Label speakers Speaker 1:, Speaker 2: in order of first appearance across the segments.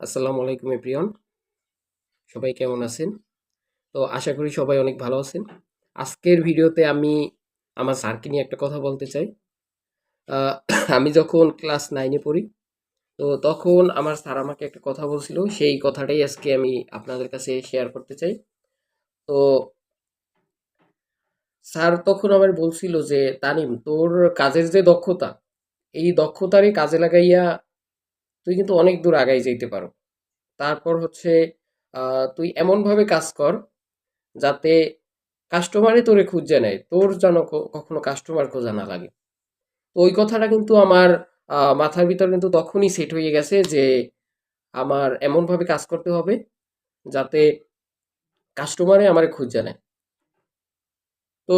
Speaker 1: আসসালামু আলাইকুম এপ্রিয়ন সবাই কেমন আছেন? তো আশা করি সবাই অনেক ভালো আছেন। আজকের ভিডিওতে আমি আমার স্যারকে নিয়ে একটা কথা বলতে চাই। আমি যখন ক্লাস নাইনে পড়ি, তো তখন আমার স্যার আমাকে একটা কথা বলছিল। সেই কথাটাই আজকে আমি আপনাদের কাছে শেয়ার করতে চাই। তো স্যার তখন আমার বলছিল যে, তানিম, তোর কাজের যে দক্ষতা, এই দক্ষতারই কাজে লাগাইয়া তুই কিন্তু অনেক দূর আগাই যেতে পারো। তারপর হচ্ছে তুই এমনভাবে কাজ কর যাতে কাস্টমারই তোরে খুঁজে নেয়। তোর যেন কখনো কাস্টমার খোঁজা না লাগে। তো ওই কথাটা কিন্তু আমার মাথার ভিতর কিন্তু তখনই সেট হয়ে গেছে যে আমার এমনভাবে কাজ করতে হবে যাতে কাস্টমারে আমার খুঁজে নেয়। তো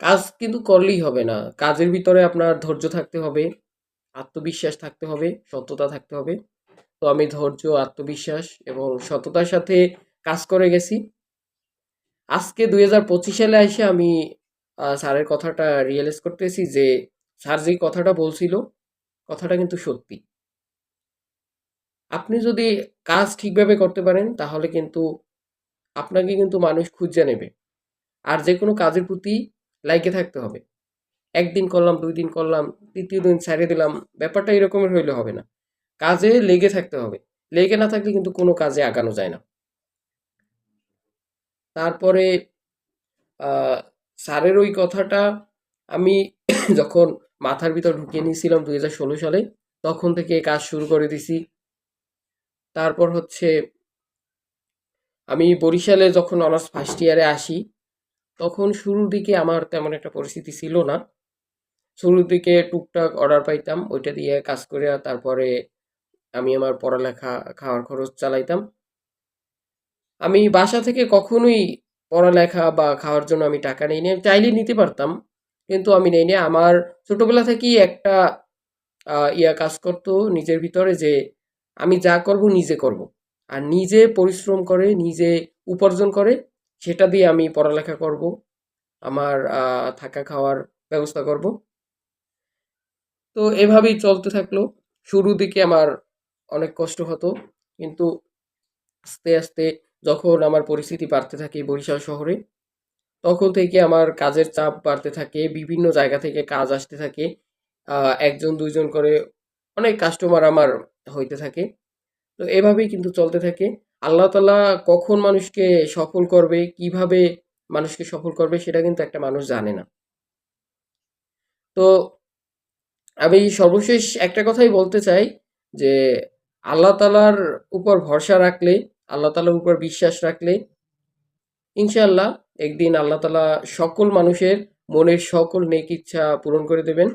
Speaker 1: কাজ কিন্তু করলেই হবে না। কাজের ভিতরে আপনার ধৈর্য থাকতে হবে। আত্মবিশ্বাস থাকতে হবে, সততা থাকতে হবে। তো আমি ধৈর্য, আত্মবিশ্বাস এবং সততার সাথে কাজ করে গেছি। আজকে দুই হাজার পঁচিশ সালে এসে আমি স্যারের কথাটা রিয়েলাইজ করতেছি যে, স্যার যে কথাটা বলছিল, কথাটা কিন্তু সত্যি। আপনি যদি কাজ ঠিকভাবে করতে পারেন, তাহলে কিন্তু আপনাকে কিন্তু মানুষ খুঁজে নেবে। আর যে কোনো কাজের প্রতি লাইকে থাকতে হবে। একদিন করলাম দুই দিন করলাম, তৃতীয় দিন ছেড়ে দিলাম, ব্যাপারটা এরকমের হইলে হবে না। কাজে লেগে থাকতে হবে। লেগে না থাকলে কিন্তু কোনো কাজে আগানো যায় না। তারপরে স্যারের ওই কথাটা আমি যখন মাথার ভিতর ঢুকিয়ে নিয়েছিলাম দুই হাজার ষোলো সালে, তখন থেকে কাজ শুরু করে দিছি। তারপর হচ্ছে, আমি বরিশালে যখন অনার্স ফার্স্ট ইয়ারে আসি, তখন শুরুর দিকে আমার তেমন একটা পরিস্থিতি ছিল না। শুরুর দিকে টুকটাক অর্ডার পাইতাম, ওইটা দিয়ে কাজ করে তারপরে আমি আমার পড়ালেখা, খাওয়ার খরচ চালাইতাম। আমি বাসা থেকে কখনোই পড়ালেখা বা খাওয়ার জন্য আমি টাকা নেই নি চাইলে নিতে পারতাম, কিন্তু আমি নেই নি। আমার ছোটোবেলা থেকেই একটা ইয়া কাজ করতো নিজের ভিতরে যে আমি যা করব নিজে করব। আর নিজে পরিশ্রম করে, নিজে উপার্জন করে, সেটা দিয়ে আমি পড়ালেখা করব, আমার থাকা খাওয়ার ব্যবস্থা করব। তো এভাবেই চলতে থাকল। শুরুর দিকে আমার অনেক কষ্ট হতো, কিন্তু আস্তে আস্তে যখন আমার পরিস্থিতি বাড়তে থাকে বরিশাল শহরে, তখন থেকে আমার কাজের চাপ বাড়তে থাকে, বিভিন্ন জায়গা থেকে কাজ আসতে থাকে একজন, দুইজন করে অনেক কাস্টমার আমার হইতে থাকে। তো এভাবেই কিন্তু চলতে থাকে। আল্লাহ তালা কখন মানুষকে সফল করবে, কীভাবে মানুষকে সফল করবে সেটা কিন্তু একটা মানুষ জানে না। তো আমি সর্বশেষ একটা কথাই বলতে চাই যে আল্লাহ তাআলার উপর ভরসা রাখলে, আল্লাহ তাআলার উপর বিশ্বাস রাখলে ইনশাআল্লাহ একদিন আল্লাহ তাআলা সকল মানুষের মনের সকল নেক ইচ্ছা পূরণ করে দেবেন।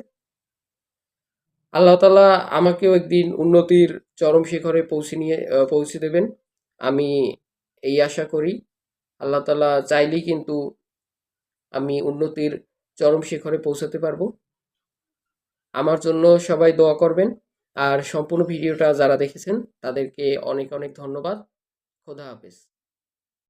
Speaker 1: আল্লাহ তাআলা আমাকেও একদিন উন্নতির চরম শিখরে পৌঁছে নিয়ে পৌঁছে দেবেন। আমি এই আশা করি আল্লাহ তাআলা চাইলেই কিন্তু আমি উন্নতির চরম শিখরে পৌঁছাতে পারব। আমার জন্য সবাই দোয়া করবেন। আর সম্পূর্ণ ভিডিওটা যারা দেখেছেন, তাদেরকে অনেক অনেক ধন্যবাদ। খোদা হাফেজ।